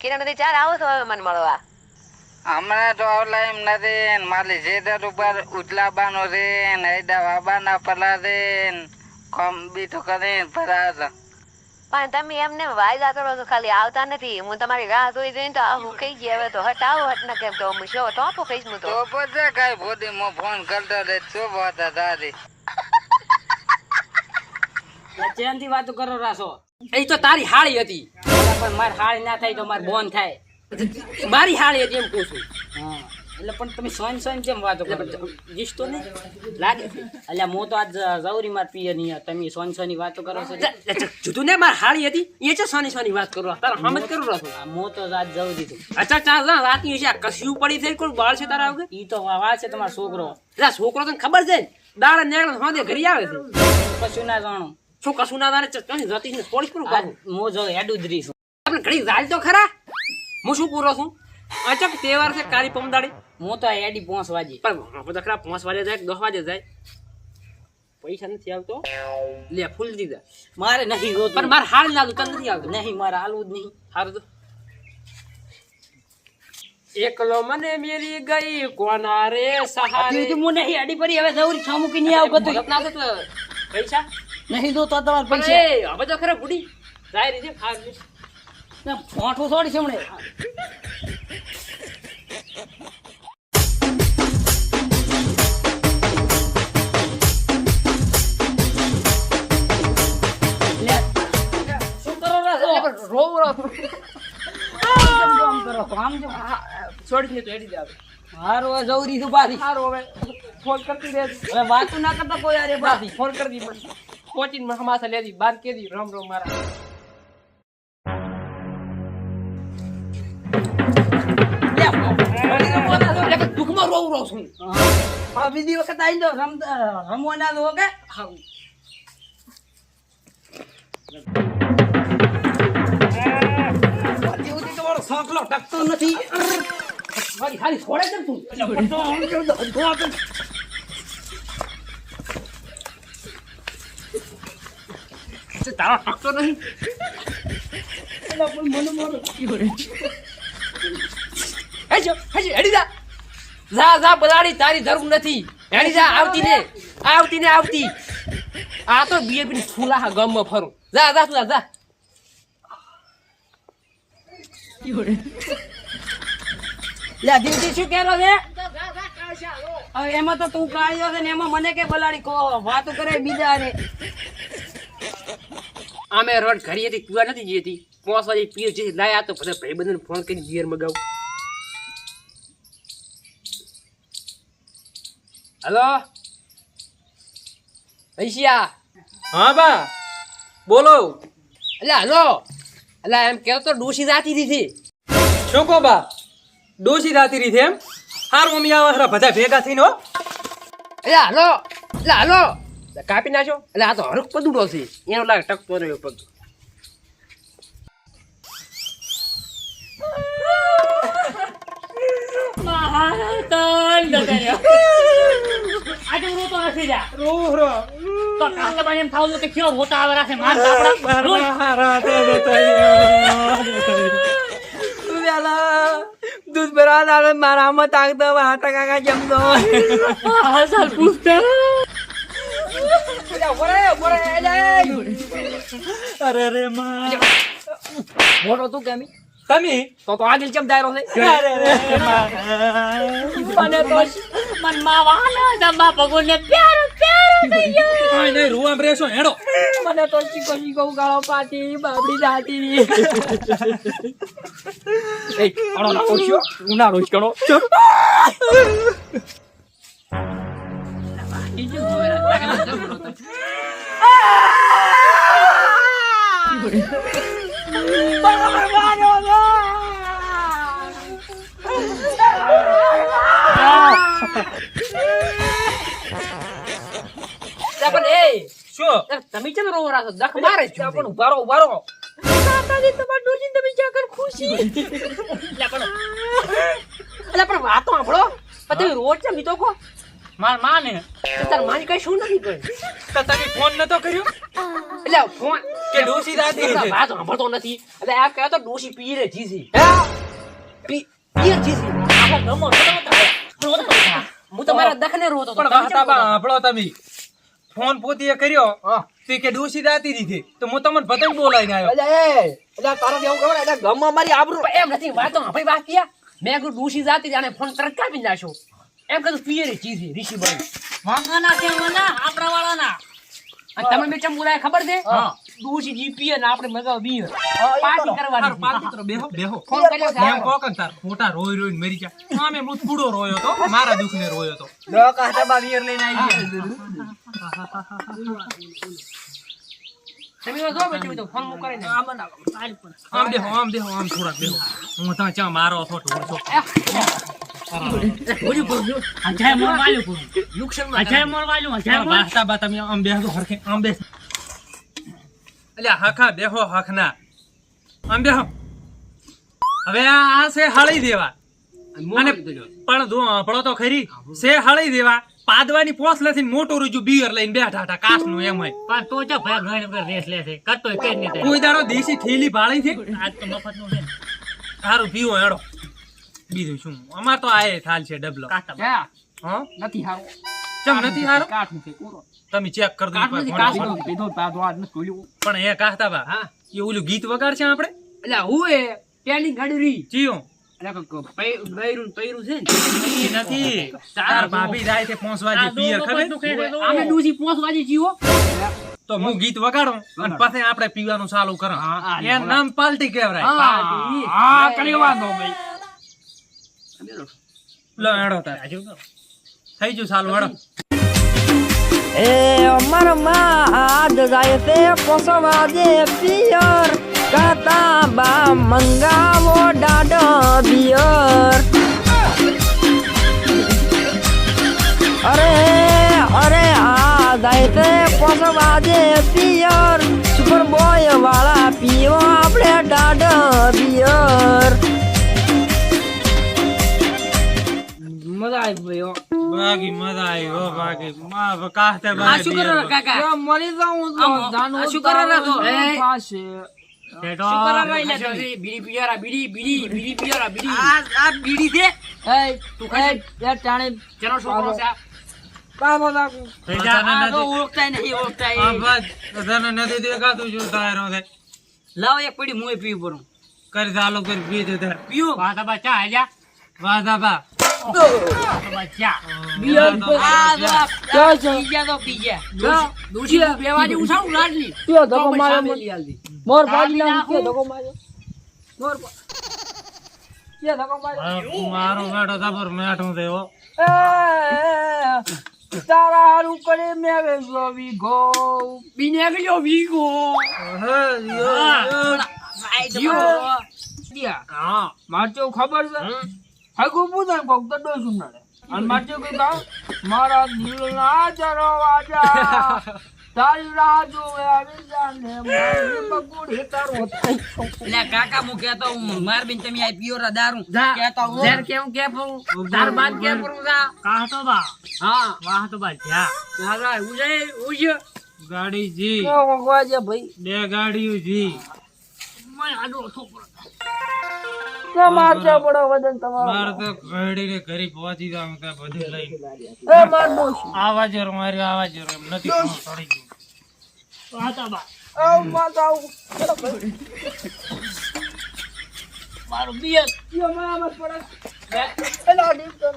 કિરણ ચાલ આવો છો હવે મને મળવા. હમણાં તો આવલા એમ નથી મારી જેદર ઉપર ઉજલાબાનો છે ને એડા વાબાના પલા છે કોમ બી તો કરે ને ફરા પણ તમે એમને વાયદા કરો છો ખાલી આવતા નથી. હું તમારી રાહ જોઈ જઈને તો હું કહી ગયા હવે તો હટ આવો હટ ના કેમ તો હું શો ટોપો કહીશ હું તો. તો પછી કઈ ભોદી મો ફોન કરતો રે શું વાત તારી? ચેનથી વાતો કરો રાસો એ તો તારી હાળી હતી. પણ માર હાળી ના થાય તો માર બોન થાય. મારી હાળી હતી એમ કહું છું. હા. એટલે પણ તમે સોન સોન કેમ વાતો કરો? તો નહીં? લાગે એટલે હું તો આજ જવરી માર પિયર નહીં તમે સોન સોની વાતો કરો છો. જુદું ને માર હાળી હતી? એ છે સોની સોની વાત કરો તારા હમજ કરું રહો હું તો આજ જવું છું. અચ્છા ચાલ વાતની છે કશું પડી થઈ? કોઈ બાળ છે તારા વગર? ઈ તો વાત છે તમારો છોકરો. એટલે છોકરો તને ખબર છે? દાડા નેકળ હોદે ઘરી આવે છે. કશું ના જાણું. શું કશું ના તારે જતી આજ કરું હું જો હેડું જ રહી છું. આપણે ઘણી રાલ તો ખરા? હું શું પૂરો છું? અચક તહેવાર છે કાળી પમદાડી હું તો એડી પહોંચ વાજી પણ આપણે તો ખરા પાંચ વાગે જાય દસ વાગે જાય. પૈસા નથી આવતો. લે ફૂલ દીધા. મારે નહીં જોતું પણ મારે હાલ ના તને નથી આવતું. નહીં મારે હાલવું જ નહીં. હારું તો. એકલો મને મેરી ગઈ કોના રે સહારે? તું મને નહીં અડી પડી હવે જવરી છ મૂકી નહીં આવ કતો ના થતો પૈસા? નહીં દો તો તમાર પૈસા. હવે તો ખરા બુડી જાય રીતે ખાર ફોટો થોડી છે હમણે? છોડી દે તો. એડી દે હારું જવરી છું સારું હવે ફોન કરતી રહે હવે વાતું ના કરતા કોઈ અરે પાછી ફોન કરી દી મને પહોંચીને હમાસા લેતી બાર કેદી રમ રમ મારા. દુઃખમાં રોવ છું હા, બીજી વખત આવી જાઓ રમ રમવા ના દો તમારો સાંકલો ટકતો નથી મારી ખાલી છોડે કેમ તું તે તારા ટકતો નહીં હેજો હેજો હેડી જા. જા જા બલાડી તારી જરૂર નથી. હેડી જા આવતી ને આવતી. ને આવતી આ તો બીએપી ફૂલા હા ગમમાં ફરું. જા જા તું જા, જા. છે? એમાં તો તું કાઢ્યો છે ને એમાં મને કે બલાડી કો વાતો કરે બીજા રે અમે રોડ હતી પીવા નથી જતી પોસ વાગે પીએ છે લાયા તો બધા ભાઈબંધને ફોન કરીને બિયર મગાવું. હલો? પૈસા હા બા. બોલો. એટલે હલો. એટલે એમ કહેતો તો ડોસી રાતી દીધી. શું કહો બા? ડોસી રાતી રીત એમ? હાર મમ્મી આવા ખરા બધા ભેગા થઈને હો. એટલે હલો. એટલે હલો. કાપી નાખ્યો? એટલે આ તો હરક પદુડો છે એનો લાગે ટકતો રહ્યો પગ. દૂધ ભરવા આવે મારા આમાં તાક દો હાટા કાકા જેમ દો અરે રે માં. મોટો તું કેમ? તમે? તો તો આગળ ચમ દાયરો છે? મને તો મનમાં વાલો જમા ભગોને પ્યારો પ્યારો થઈ ગયો. કાંઈ નહીં રૂવામ રહેશો હેડો. મને તો ચીકો ચીકો ગાળો પાટી બાબડી દાટી. એ અડો ના ઓછો ઉનાળો જ કણો પણ એ. શું? તમે કેમ રોવો રાખો. દખ મારે જ પણ ઉભારો ઉભારો માતાજી તમાર ડોશી તમે ક્યાં કર ખુશી? એટલે પણ. એટલે પણ વાતો સાંભળો. તમે રોજ છે લીધો કો? માર માને. તાર માની કઈ શું નથી કર્યું? તો તમે ફોન નતો કર્યો? એટલે ફોન. કે તારા રહી વાત સાંભળતો નથી. એટલે આ કહે તો ડોશી પી રે જીસી પી પી જીસી આખા ગામમાં રોતો નતો. હું તમારા દખને રોતો હતો. પણ તમે વાહતા કેમ બા રોતો? સાંભળો તમે. ફોન પોતે કર્યો તે કે ડોશી દાતી દીધી. તો હું તમને પતંગ બોલાઈને આવ્યો એટલે તારા જેવું ખબર એટલે ગામમાં મારી આબરૂ. એમ નથી વાતો ભાઈ વાત ક્યાં મેં કીધું જાતી જાણે ફોન તરત કાપી નાખ્યો. એમ કીધું પીએ રે જીસી ઋષિભાઈ વાંગાના કે આપણા વાળાના અને તમે બે ચમ બોલાય ખબર છે? હા. ડોશી જીપી અને આપણે મગાવ બીએ પાર્ટી કરવાની. તાર પાલતી કરો, બેહો બેહો. ફોન કર્યો છે એમ કોકન તાર મોટા રોઈ રોઈને મરી ગયા. આમે હું પૂડો રોયો તો મારા દુખને રોયો તો. તમે જો બેઠી તો ફોન મું કરીને આમ બેહો આમ બેહો આમ થોડાક બેહો. હું ત્યાં ચા મારો છો ઢોળશો અજાય મોર વાલ્યું નુકસાન અજાય મોર વાલ્યું અજાય મોર વાસ્તા બા તમે આમ બેહો હરખે આમ બેસ અલ્યા હખા બેહો હખના. આમ બેહો. હવે આ છે હળી દેવા. અને પણ આપણો તો ખરી. છે હળી દેવા. પાદવાની પોસ લેથી મોટો રૂજુ બિયર લઈને બેઠા હતા કાચનું એમ હોય. પણ તો જો ભાઈ ઘણી વગર રેસ લે છે. કરતો કે નહીં. કોઈ દાડો દેશી થેલી ભાળી છે. આજ તો મફતનું છે સારું પીવો હેડો. બીજું શું? અમાર તો આ થાલ છે ડબલો. હા? નથી હારું. ચમ નથી હારો? કાઠું છે પૂરો તમે ચેક કર દો કાઠું પીધો તાતો આજ નથી ખોલ્યું. પણ એ કાહતા બા. હા. એ ઓલું ગીત વગાડશે આપણે? એટલે હું એ પેલી ગાડી રી ચિયો છે છે તો હું ગીત વગાડો અને પછી આપણે પીવાનું ચાલુ કરો. એ નામ પાલટી કહેવાય. હા કરી વાંધો ભાઈ લો એડો તાર. થઈ ગયું સાલ વાળો એ અમરમાં આજ જાય તે પોસવા દે પિયર. કાતા બા મંગાવો ડાડો બિયર અરે અરે આ જાય તે પોસવા દે પિયર. સુપર બોય વાળા પીવો આપણે ડાડો બિયર મજા આવી ભાઈ. બાકી મજા આવી હો બાકી મા કાહતે આ શું કરો કાકા મરી જાઉં આમ, આ શું કરો રા તો? એ, શેઠો, શું કરો રા એટલે તમે? બીડી પિયરા, બીડી, બીડી, બીડી પિયરા, બીડી. તું ખાઈ લે. જેનો છોકરો છે આ. થઈ જા. આ તો ઓળખતાય નહીં, ઓળખતાય. આ બસ તને નથી દેખાતું શું તારો છે લાવો એક પડી મુંય પીવું પડું. કરી ચાલુ કરી પી દે તાર પીવું? વાહ તો બા ચા આલ્યા. વાહ દાબા વાહ તો બા ચા. આ જો આ પી ગયા તો પી ગયા. ડોશી- ડોશી બે વાગે ઉઠાવું લાડલી. તો પછી સામે લઈ આવજે. મોર. મારો બેટો જબર મેઠું છે તારા હારું કરે બીને ગયો વીગો. જીવો. ગયા. હા મારે ખબર છે હગું પૂછે કોક તો ડોસું નડે અને મારે કેવું મારા દિલના જરો વાજા તારી રાહ જોવે આવી જાને મારી બગુડી તારો એટલે કાકા હું કહેતો હું માર બેન તમે આ પીઓ રદારું દારૂ જા. કહેતો હું. ઝેર કેમ કે ફરું તાર બાદ કે જા બા. હા. વાહ તો બા ચા. હાલા ઉજે ઉજે ગાડી જી. વાજે ભાઈ. બે ગાડીઓ જી. મને આડો છોકરો માર છે બડો વદન તમારો. મારે તો ઘડીને ઘરે પહોંચી જાવ ત્યાં બધું લઈ. એ માર એમ નથી કોણ ગયું વાહ બા. આવ માતા આવ. મારું બિયર. યો મારા મત પડે. એલા ડીપ તો